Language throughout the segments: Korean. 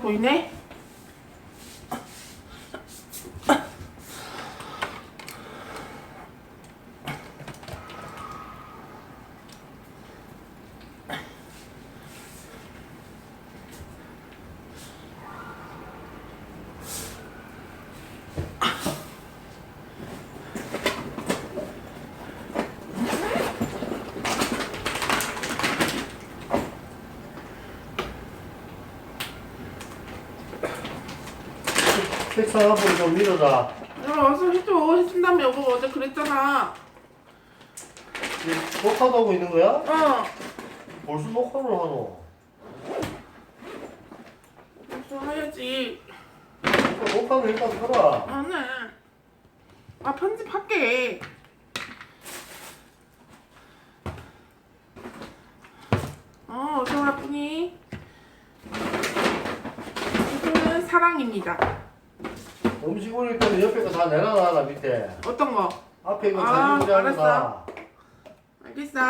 보이네? 책상 앞으로 좀 밀어라. 야, 와서 해줘. 해준다며, 여보. 어제 그랬잖아. 이제 녹화도 하고 있는 거야? 어. 벌써 녹화를 하노? 그래서 해야지. 그러니까 녹화는 일단 하라. 안 해. 아, 편집할게. 어, 어서 와, 뿐이. 이거는 사랑입니다. 음식 올릴 때는 옆에 거 다 내놔놔라 밑에. 어떤 거? 앞에 거 아. 알았어. 알겠어.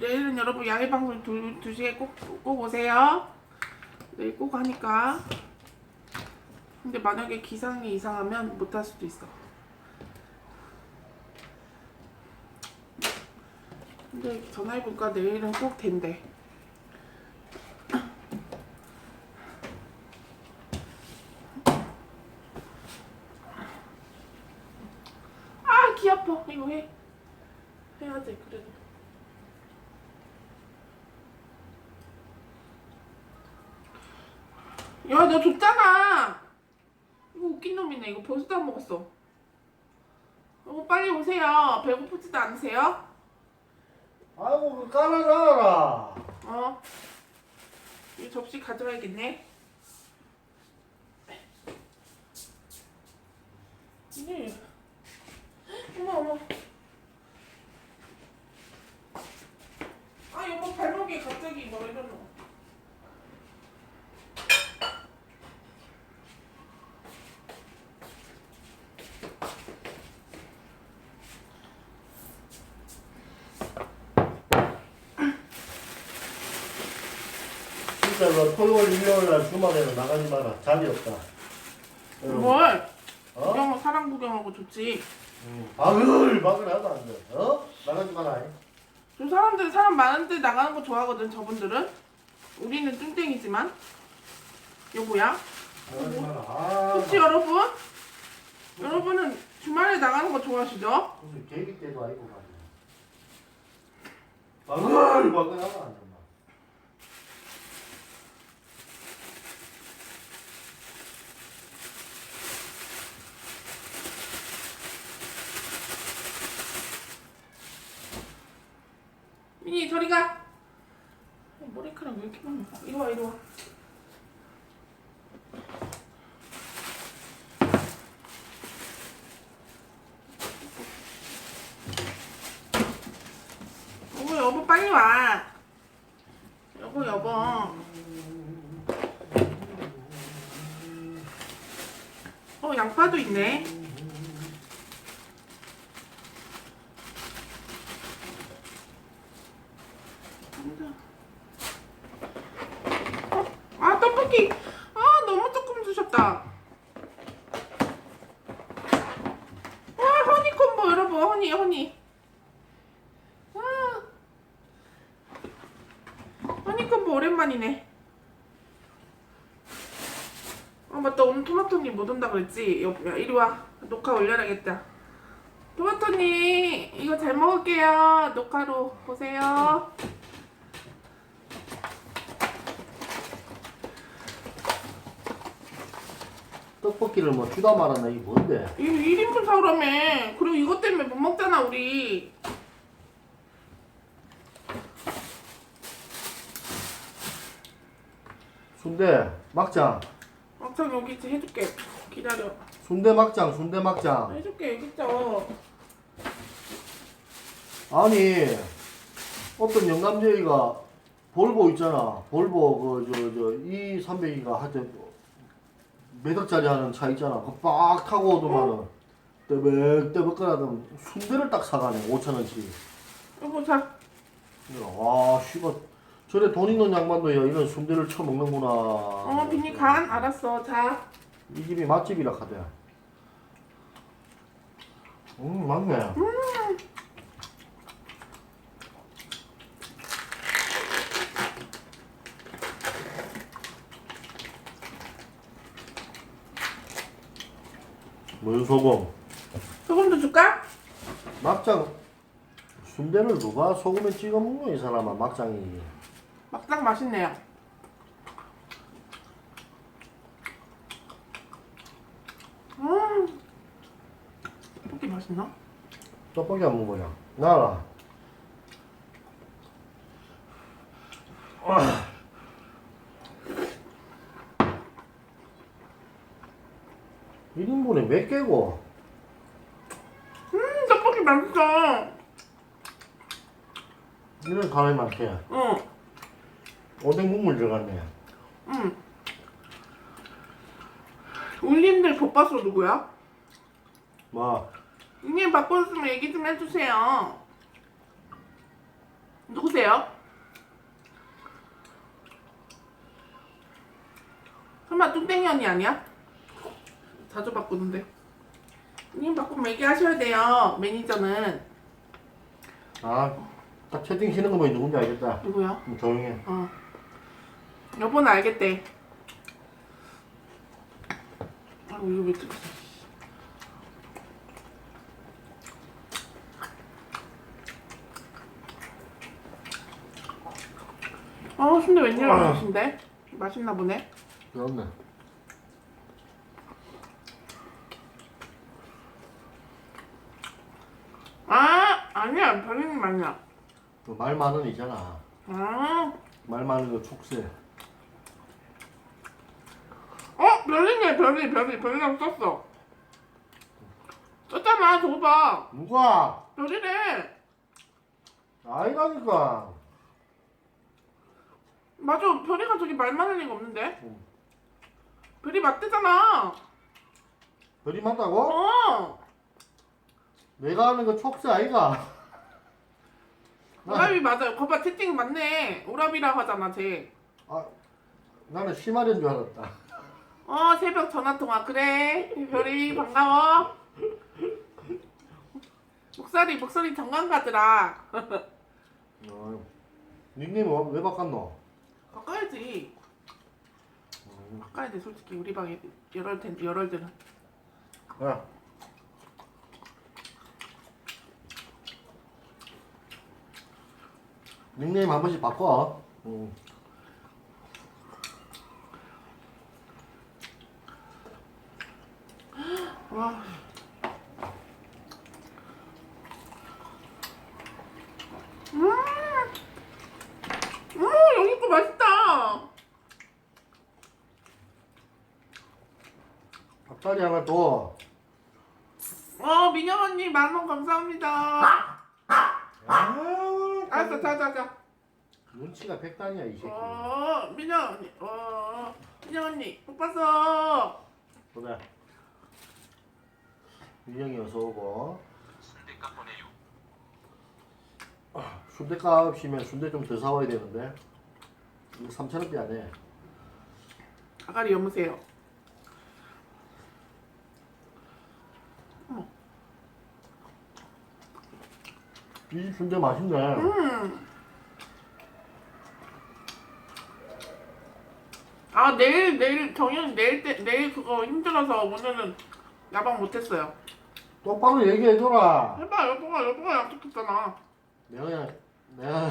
내일은 여러분 야외 방송 두, 두 시에 꼭, 꼭 오세요. 내일 꼭 하니까. 근데 만약에 기상이 이상하면 못 할 수도 있어. 근데 전화해볼까 내일은 꼭 된대. 아, 귀 아파. 이거 해. 해야 돼, 그래도. 야, 너 줬잖아. 이거 놈이네. 이거 벌써 다 먹었어. 어, 빨리 오세요. 배고프지도 않으세요? 아이고 그 깔아놔라. 어. 이 접시 가져와야겠네. 네. 어머 어머. 아 여보 발목이 갑자기 뭐 이러노. 너 토요일 일요일 날 주말에는 나가지 마라. 자리 없다. 여러분. 뭘? 어? 구경 사랑 구경하고 좋지. 응. 박을 박을 하도 안 돼. 어? 나가지 마라. 저 사람들 사람 많은데 나가는 거 좋아하거든 저분들은. 우리는 뚱땡이지만. 여보야. 나가지 마라. 아. 그치 여러분? 여러분은 주말에 나가는 거 좋아하시죠? 무슨 계기 때도 아니고 말이야. 박을 박을 하도 안 돼. 미니 저리 가. 어, 머리카락 왜 이렇게 많아? 이리 와 이리 와. 여보 여보 빨리 와. 여보 여보. 어 양파도 있네. 아 떡볶이 아 너무 조금 주셨다 와 허니콤보 여러분 허니 허니. 와 허니 콤보 오랜만이네. 아 맞다. 오늘 토마토님 못 온다 그랬지? 여, 야 이리 와. 녹화 올려야겠다. 토마토님 이거 잘 먹을게요. 녹화로 보세요 떡볶이를 뭐 주다 말았나 이게 뭔데? 이거 1인분 사오라며. 그리고 이것 때문에 못 먹잖아, 우리. 순대 막장. 막상 여기 있지, 해줄게. 기다려. 순대 막장 순대 막장. 해줄게, 여기 있죠. 아니 어떤 몇 억짜리 하는 차 있잖아. 그거 빡 타고 오더만은 떼벅떼벅 거라던 순대를 딱 사가네 5천 원치. 여보 자. 와 씨발 저래 돈 있는 양반도 야 이런 순대를 처먹는구나. 어 비니 간 알았어 자. 이 집이 맛집이라 카대. 음 맞네. 물소금. 소금도 줄까? 막장 순대를 누가 소금에 찍어 먹노 이 사람아 막장이. 막상 맛있네요. 음. 떡볶이 맛있나? 떡볶이 안 먹어야. 나라. 아. 1인분에 몇 개고? 음 떡볶이 맛있어. 가위 많게. 응. 오뎅 국물 들어갔네. 응. 울림들 볶았어 누구야? 뭐, 이님 바꿨으면 얘기 좀 해주세요. 누구세요? 설마 뚱땡이 언니 아니야? 자주 바꾸는데. 님 바꾸면 얘기하셔야 돼요. 매니저는 아, 딱 채팅 치는 거 보니 누군지 알겠다. 누구야? 좀 조용히 해. 어. 여보는 알겠대. 아이고 이거 왜 뜨거워? 아 순대 웬일로 아. 맛인데? 맛있나 보네. 그렇네. 아 아니야 별님 아니야. 그 말 많은 이잖아. 아, 말 많은 거 촉새. 어 별님이야 별님 별님 별이라고 썼어. 썼잖아 줘봐. 누가? 별이래. 아니라니까. 맞아 별이가 저기 말 많을 리가 없는데. 응. 별이 맞대잖아. 별이 맞다고? 어. 내가 하는 거 촉새 아이가? 오라비 맞아요. 거봐 채팅 맞네. 오라비라고 하잖아 쟤. 아, 나는 심하려는 줄 알았다. 어 새벽 전화 통화 그래 별이 반가워. 목소리 목소리 정감 가더라. 어, 닉네임 어- 왜 바꿨노? 바꿔야지. 바꿔야 돼 솔직히 우리 방에 열흘 텐 열흘들은. 야. 닉네임 한 번씩 바꿔. 응. 와. 음. 음 여기 거 맛있다. 닭다리 하나 더. 어 민영 언니 만 원 감사합니다. 아, 알았어 자자자. 눈치가 백단이야 이 새끼. 어 민영 언니 어 민영 언니 못 봤어. 그래. 민영이 어서 오고. 아, 순대값이면 순대 좀 더 사와야 되는데. 이거 3천 원대 안 해. 아가리 여무세요. 이집 순대 맛있네. 음. 아 내일 내일 정현 내일 때 내일 그거 힘들어서 오늘은 야방 못했어요. 똑바로 얘기해줘라. 해봐 여보가 여보가 약속했잖아. 내가 그냥 내가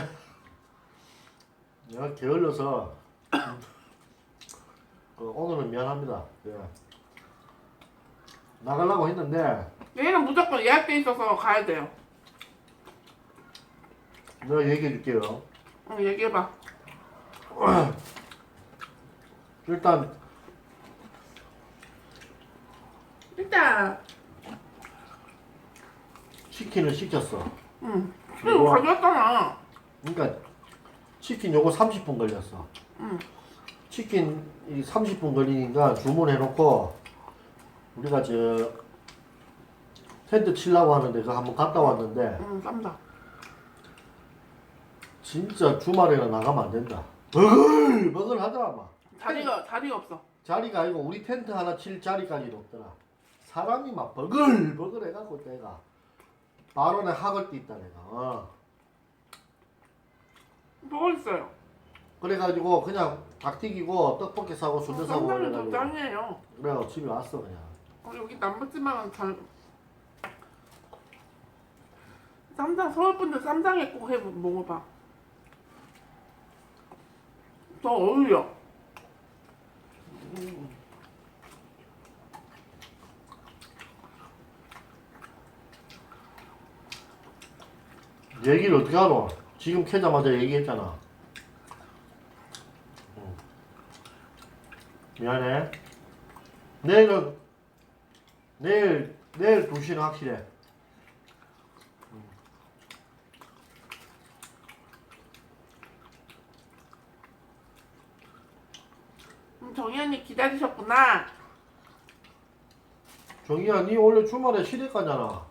내가 게을러서 그 오늘은 미안합니다. 예. 나가려고 했는데 내일은 무조건 예약돼 있어서 가야 돼요. 내가 얘기해 줄게요. 응 얘기해봐. 일단 일단 치킨을 시켰어. 응. 이거 가져왔잖아. 그러니까 치킨 요거 30분 걸렸어. 응. 치킨 이 30분 걸리니까 주문해놓고 우리가 저 텐트 치려고 하는데 그거 한번 갔다 왔는데 응 쌈다. 진짜 주말에는 나가면 안 된다. 버글 버글 하더라 막. 자리가 자리가 없어. 자리가 아니고 우리 텐트 하나 칠 자리까지도 없더라. 사람이 막 버글 버글 해갖고 내가 바로 내 학을 띠있다 내가. 어. 뭐 있어요? 그래가지고 그냥 닭 튀기고 떡볶이 사고 순대 사고 그래가지고 짱이에요. 그래 집에 왔어 그냥. 어, 여기 남부지만 잘 쌈장 서울 분들 쌈장에 꼭 해 먹어봐. 더 어울려. 얘기를 어떻게 하노? 지금 캐자마자 얘기했잖아. 응. 미안해. 내일은 내일 내일 2시는 확실해. 음, 정희 언니 기다리셨구나. 정이야, 니 원래 주말에 시댁 가잖아.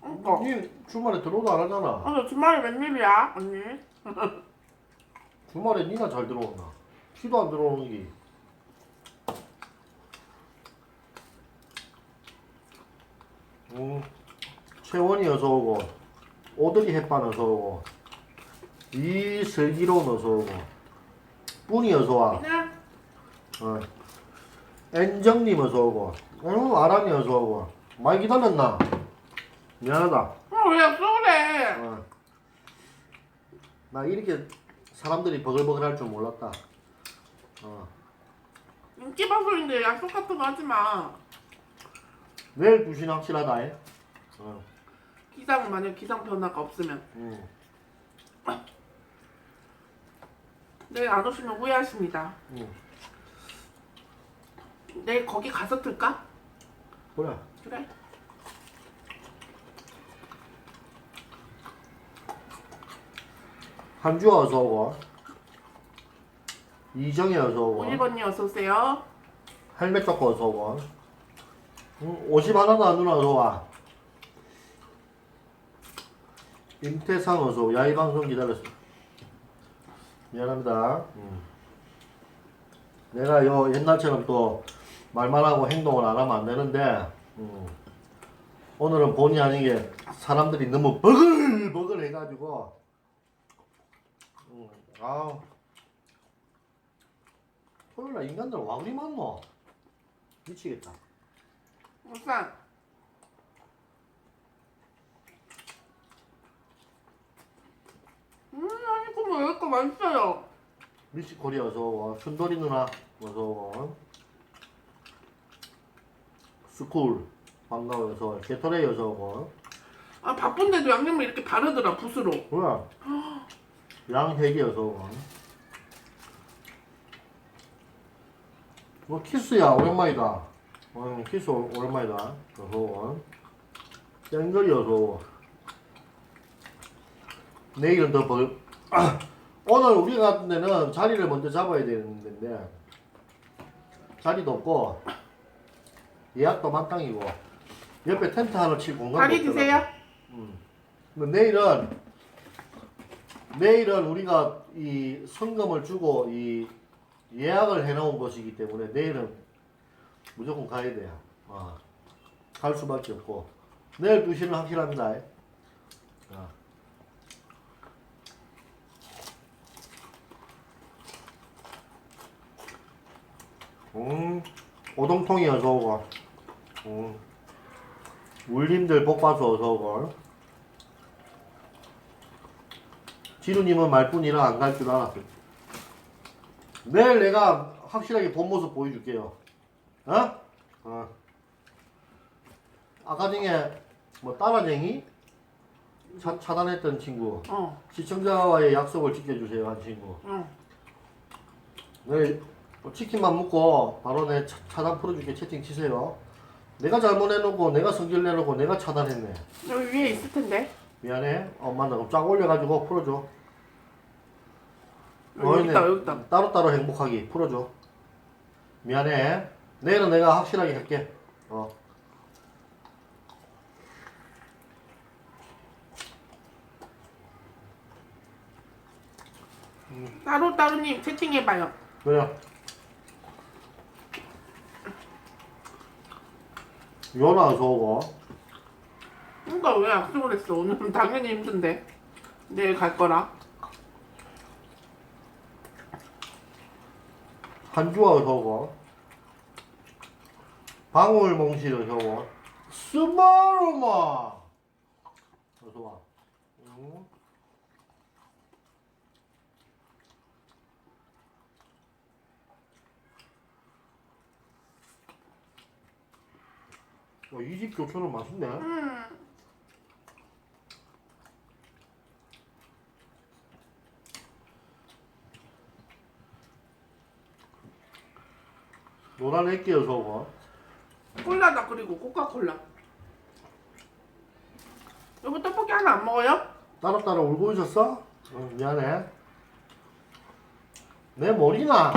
어. 니 주말에 들어오도 안 하잖아. 어, 너 주말에 웬일이야, 언니? 주말에 니나 잘 들어오나? 피도 안 들어오는 게. 음, 채원이 어서 오고, 오드리 햇반 어서 오고, 이 슬기로운 어서 오고, 뿐이 어서 와, 그냥 어. 엔정님 어서 오고, 응, 아람이 어서 오고, 많이 기다렸나? 미안하다. 어, 왜 그래? 어. 나 이렇게 사람들이 버글버글 할 줄 몰랐다. 어. 인기 방송인데 약속 같은 거 하지 마. 내일 2시는 확실하다. 해. 어. 기상 만약 기상 변화가 없으면 음. 내일 안 오시면 후회하십니다. 음. 내일 거기 가서 틀까? 그래. 그래. 한주 어서 오고. 이정희 어서 오고. 51번님 어서 오세요. 헬멧 잡고 어서 오고. 음, 50 하나도 안 누나 어서 와. 임태상 어서 오고. 야이 방송 기다렸어. 미안합니다. 음. 내가 요 옛날처럼 또 말만 하고 행동을 안 하면 안 되는데 음. 오늘은 본의 아니게 사람들이 너무 버글버글 해가지고 음. 아 토요일날 인간들 와 우리 많노 미치겠다 우산. 음, 아니, 그거 왜 이렇게 맛있어요? 미치 코리아 어서 오고 순돌이 누나 어서 오고 스쿨 게토레이 어서 오고 아, 바쁜데도 양념을 이렇게 바르더라, 붓으로. 뭐야? 양혜기 어서 오고 뭐 키스야 오랜만이다. 어, 키스 오- 오랜만이다 땡거리 어서 오고 내일은 더 벌... 오늘 우리 같은 데는 자리를 먼저 잡아야 되는데 자리도 없고 예약도 만땅이고 옆에 텐트 하나 칠 공간도 다리 없더라고. 드세요. 음. 근데 내일은 내일은 우리가 이 성금을 주고 이 예약을 해놓은 것이기 때문에 내일은 무조건 가야 돼요. 어. 갈 수밖에 없고 내일 2시는 확실합니다. 어. 음, 오동통이 어서 오 고, 음, 울림들 복바수 어서 오고, 지루님은 말뿐이라 안 갈 줄 알았어요. 내일 내가 확실하게 본 모습 보여줄게요. 어? 어. 아까 중에 뭐 따라쟁이 차, 차단했던 친구, 어, 시청자와의 약속을 지켜주세요 한 친구. 어. 내일 뭐 치킨만 먹고 바로 내 차, 차단 풀어줄게 채팅 치세요. 내가 잘못해놓고 내가 성질 내놓고 내가 차단했네. 여기 위에 있을 텐데. 미안해. 엄마 나쫙 올려가지고 풀어줘. 여기. 있다, 여기 있다. 따로따로 행복하기 풀어줘. 미안해. 내일은 내가 확실하게 할게. 어. 따로 따로님 채팅해봐요. 그래. 연아 저거. 그러니까 왜 약속을 했어? 오늘은 당연히 힘든데 내일 갈 거라. 한주아 저거. 방울몽실을 저거. 스마르마. 어서 와. 응? 어, 이집 교촌은 맛있네. 음. 노란 애끼요 저거. 콜라다 그리고 코카콜라. 여보 떡볶이 하나 안 먹어요? 따로따로 울고 있었어? 어, 미안해. 내 머리나.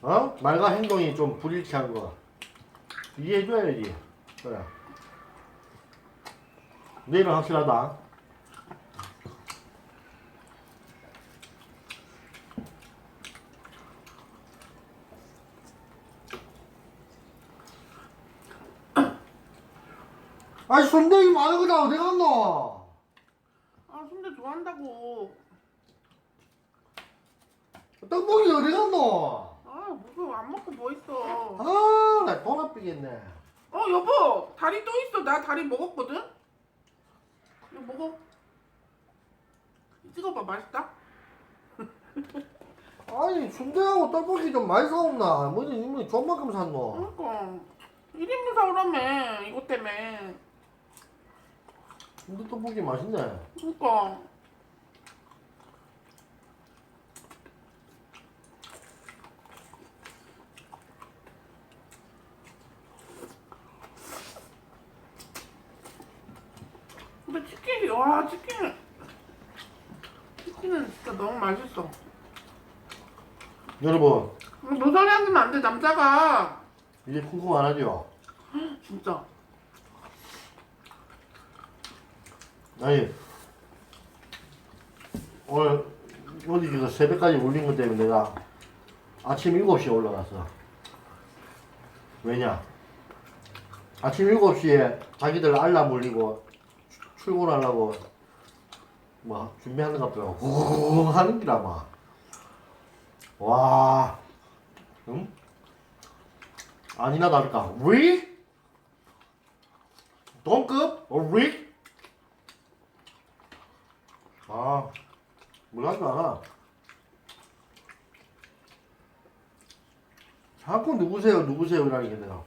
어? 말과 행동이 좀 불일치한 거. 이해해줘야지. 그래. 내일은 확실하다. 아이, 손대기 많은 거다. 어디 갔노? 아 순대 좋아한다고. 떡볶이 어디 갔노? 안 먹고 뭐 있어? 아, 나 돈 아끼겠네. 어 여보 다리 또 있어. 나 다리 먹었거든. 이거 먹어. 찍어봐 맛있다. 아니, 순대하고 떡볶이 좀 많이 사옵나? 뭐지, 이모 존만큼 샀노? 그러니까 1인분 사오라며 이것 때문에. 순대 떡볶이 맛있네. 그러니까. 근데 치킨이 와 치킨 치킨은 진짜 너무 맛있어. 여러분, 모서리 앉으면 안돼 남자가 이제 궁금 안 하죠? 진짜. 아니, 오늘, 어디 그 새벽까지 울린 것 때문에 내가 아침 7시에 올라갔어. 왜냐? 아침 7시에 자기들 알람 울리고 출- 출근하려고 뭐 준비하는 것 같더라고. 하는 기라 막. 와, 응? 아니나 다를까. 위? 동급? 어, 위? 아, 몰라줄 알아. 자꾸 누구세요, 누구세요, 이라니까 내가.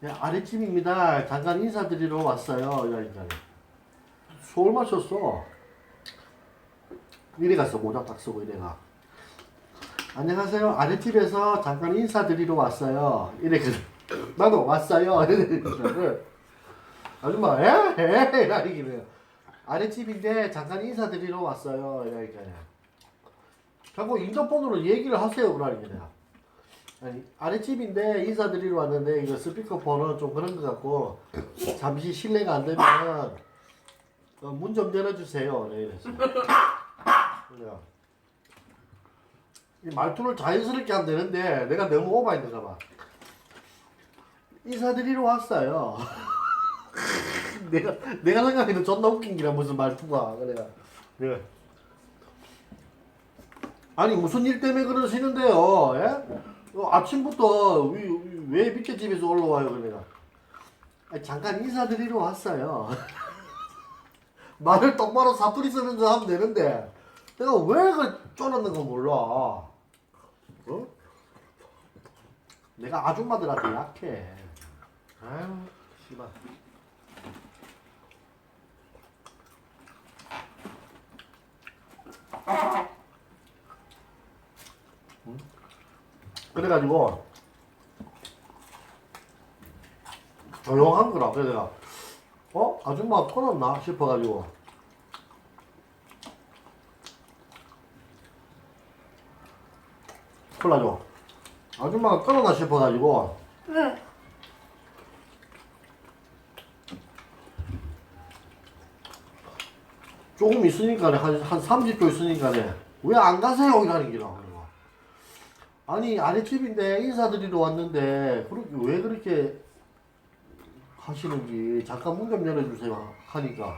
네, 아랫집입니다. 잠깐 인사드리러 왔어요. 이러니까. 소울 마셨어. 이래 갔어, 모자 딱 쓰고 이래가. 안녕하세요. 아랫집에서 잠깐 인사드리러 왔어요. 이래 그 나도 왔어요. 아줌마, 에? 에? 이러니까. 아랫집인데 잠깐 인사드리러 왔어요. 이러니까. 자꾸 인터폰으로 얘기를 하세요. 그러니까. 아니, 아랫집인데 인사드리러 왔는데 이거 스피커폰은 좀 그런 것 같고 잠시 실례가 안 되면 어, 문좀 열어주세요. 네, 이랬어. 그 이 말투를 자연스럽게 하면 되는데 내가 너무 오버했는가 봐. 인사드리러 왔어요. 내가 내가 생각해도 존나 웃긴 기라 무슨 말투가 그래가 내가 아니 무슨 일 때문에 그러시는데요? 예? 어, 아침부터 왜, 왜 밑에 집에서 올라와요 그래가 아니, 잠깐 인사드리러 왔어요. 말을 똑바로 사투리 쓰면서 하면 되는데 내가 왜 그 쫄았는 거 몰라. 어? 내가 아줌마들한테 약해. 아유, 씨발. 응? 그래가지고 조용한 거라. 그래서 내가 어 아줌마 터졌나 싶어가지고 콜라 줘. 아줌마가 끊어나 싶어가지고 응. 조금 있으니까네 한, 한 30도 있으니까네 왜안 가세요 이라는 기라 그래가. 아니 아랫집인데 인사드리러 왔는데 그렇게 왜 그렇게 하시는지 잠깐 문 좀 열어주세요 하니까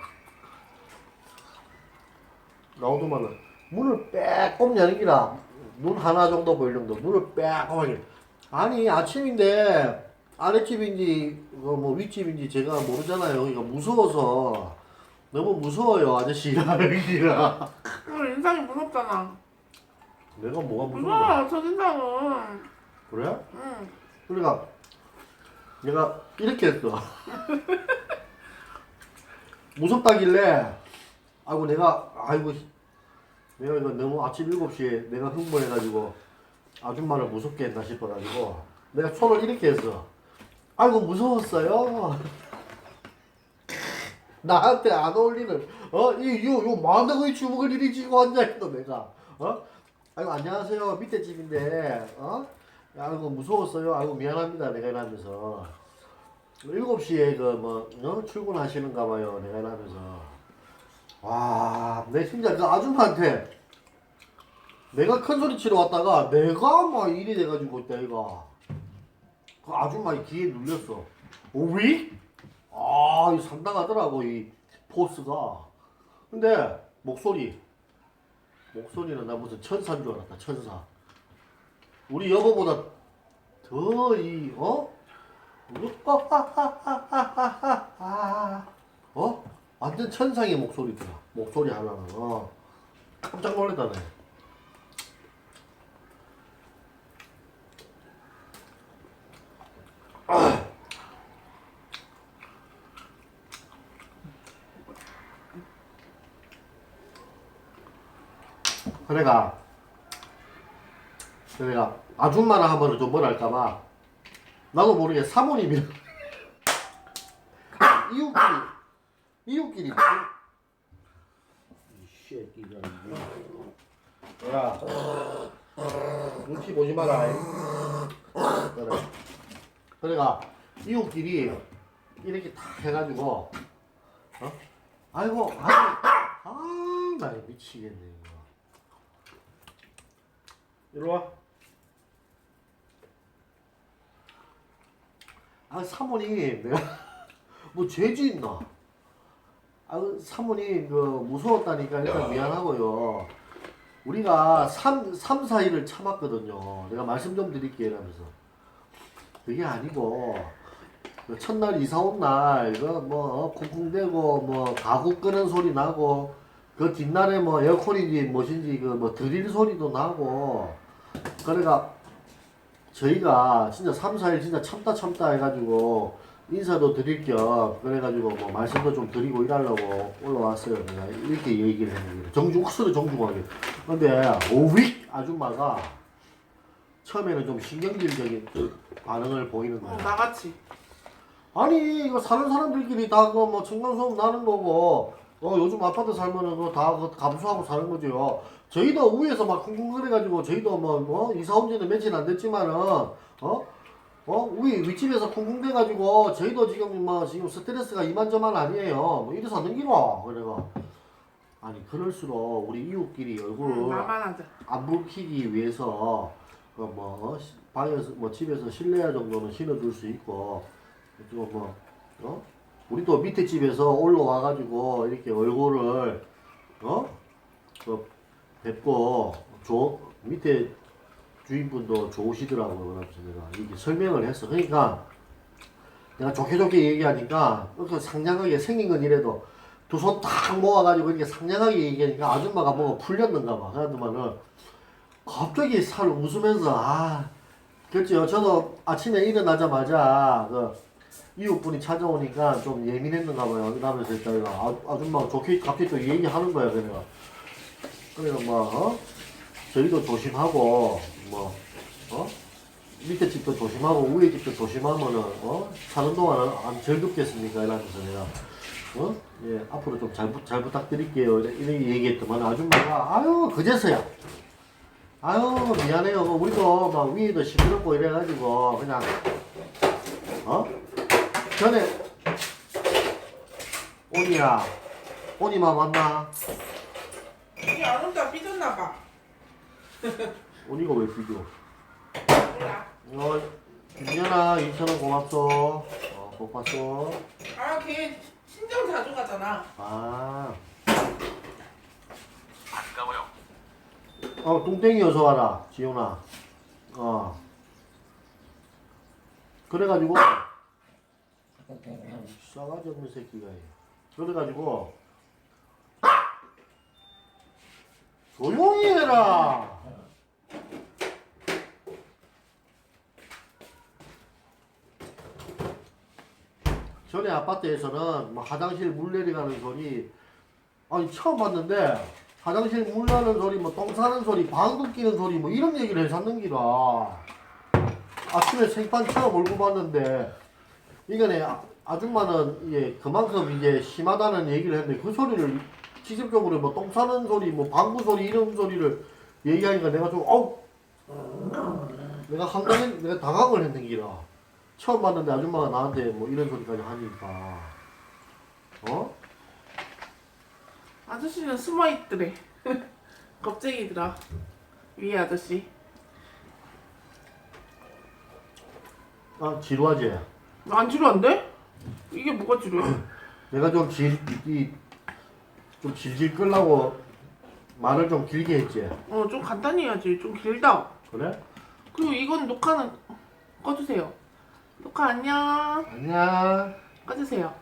나오더만은 문을 빼꼼 여는 기라 눈 하나 정도 보일 정도 문을 빼꼼하게 아니 아침인데 아랫집인지 어, 뭐 윗집인지 제가 모르잖아요 그러니까 무서워서 너무 무서워요 아저씨가 여기가 인상이 무섭잖아. 내가 뭐가 무서워 무서워, 첫인상은. 그래? 응. 그러니까 내가 이렇게 했어 무섭다길래 아이고 내가 아이고 내가 이거 너무 아침 7시에 내가 흥분해가지고 아줌마를 무섭게 했나 싶어가지고 내가 손을 이렇게 했어. 아이고 무서웠어요. 나한테 안 어울리는 어이요요 만덕의 주먹을 이리 쥐고 앉아 있어 내가. 어? 아이고 안녕하세요. 밑에 집인데 어? 아이고 무서웠어요. 아이고 미안합니다. 내가 이러면서. 7시에 그뭐 어? 출근하시는가 봐요. 내가 이러면서 와 내 진짜 그 아줌마한테 내가 큰 소리 치러 왔다가 내가 막 일이 돼가지고 있다 이거 그 아줌마 이 귀에 눌렸어 오위? 아, 이 상당하더라고 이 포스가. 근데 목소리, 목소리는 나 무슨 천사인 줄 알았다 천사. 우리 여보보다 더 이 어? 어? 완전 천상의 목소리더라. 목소리 하나는 어. 깜짝 놀랐다네. 그래가 그래가 아줌마나 하면은 좀 뭐랄까봐 나도 모르게 사모님이 이웃끼리 이웃끼리 이 새끼가. 야 눈치 보지 마라. 이. 그래. 그래가 이웃끼리 이렇게 다 해가지고 어? 아이고 아이고. 아나 미치겠네 이거. 이리 와. 아 사모님 내가 뭐 죄지 있나? 아 사모님 그 무서웠다니까 일단 미안하고요. 우리가 3, 3, 4일을 참았거든요. 내가 말씀 좀 드릴게요 이러면서 그게 아니고 그 첫날 이사 온날 이거 뭐 어, 쿵쿵대고 뭐 가구 끄는 소리 나고 그 뒷날에 뭐 에어컨인지 무엇인지 그 뭐 드릴 소리도 나고 그러니까 저희가 진짜 3, 4일 진짜 참다 참다 해가지고 인사도 드릴 겸 그래가지고 뭐 말씀도 좀 드리고 일하려고 올라왔어요. 내가 이렇게 얘기를 했는데 정중 확실히 정중하게. 근데 오윅 아줌마가 처음에는 좀 신경질적인 반응을 보이는 어, 거야. 나같이. 아니 이거 사는 사람들끼리 다 그뭐 층간소음 나는 거고 어 요즘 아파트 살면은 그다 그 감수하고 사는 거죠. 저희도 위에서 막 쿵쿵거려가지고 저희도 뭐, 뭐 이사 온 지는 며칠 안 됐지만은 어? 어? 위 윗집에서 쿵쿵대 가지고 저희도 지금 뭐 지금 스트레스가 이만저만 아니에요. 뭐 이래서 넘기노 그래가 아니 그럴수록 우리 이웃끼리 응, 얼굴 나만 하자. 안 붉히기 위해서 그뭐 방에서 뭐 집에서 실내화 정도는 신어줄 수 있고 또뭐 어? 우리 또 밑에 집에서 올라와 가지고 이렇게 얼굴을 어? 그 뵙고 조 밑에 주인분도 좋으시더라고요. 그래서 내가 이렇게 설명을 했어. 그러니까 내가 좋게 좋게 얘기하니까 그 상냥하게 생긴 건 이래도 두 손 딱 모아가지고 이렇게 상냥하게 얘기하니까 아줌마가 뭐가 풀렸는가 봐. 그러더만은 갑자기 살 웃으면서 아 그렇죠. 저도 아침에 일어나자마자 그 이웃분이 찾아오니까 좀 예민했는가 봐요. 이러면서 있다가 아, 아줌마가 좋게 갑자기 또 얘기하는 거야. 그래가 그래가 뭐 어? 저희도 조심하고 뭐 어? 밑에 집도 조심하고 위에 집도 조심하면은 어? 사는 동안은 안 즐겁겠습니까? 이러면서 내가 어? 예, 앞으로 좀 잘 잘 부탁드릴게요. 이렇게 얘기했더만 아줌마가 아유 그제서야 아유 미안해요. 뭐 우리도 막 위에도 시끄럽고 이래가지고 그냥 어 전에 온이야 온이만 만나. 이게 안 온다 삐졌나 봐. 온이가 왜 비교? 몰라. 어 김연아 2천원 고맙소. 어, 못 봤어. 아, 걔 친정 자주 가잖아. 아. 반가워요. 어, 뚱땡이 어서 와라, 지훈아. 어. 그래가지고, 싸가지 없는 새끼가 해. 그래가지고, 조용히 해라! 전에 아파트에서는 막 화장실 물 내려가는 소리, 아니, 처음 봤는데, 화장실 물 나는 소리, 뭐똥 싸는 소리, 방귀 끼는 소리, 뭐 이런 얘기를 해샀는 기라. 아침에 생판 처음 얼굴 봤는데, 이거네, 아- 아줌마는 이게 그만큼 이제 심하다는 얘기를 했는데, 그 소리를 직접적으로 뭐똥 싸는 소리, 뭐 방구 소리, 이런 소리를 얘기하니까 내가 좀, 어우! 내가 황당해, 내가 당황을 했는 기라. 처음 봤는데 아줌마가 나한테 뭐 이런 소리까지 하니까. 어? 아저씨는 숨어 있더래. 겁쟁이들아. 위에 아저씨. 아, 지루하지? 안 지루한데? 이게 뭐가 지루해? 내가 좀 질, 이, 좀 질질 끌라고 말을 좀 길게 했지. 어, 좀 간단히 해야지. 좀 길다. 그래? 그리고 이건 녹화는 꺼주세요. 녹화 안녕. 안녕. 꺼주세요.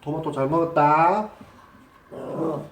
토마토 잘 먹었다. 어.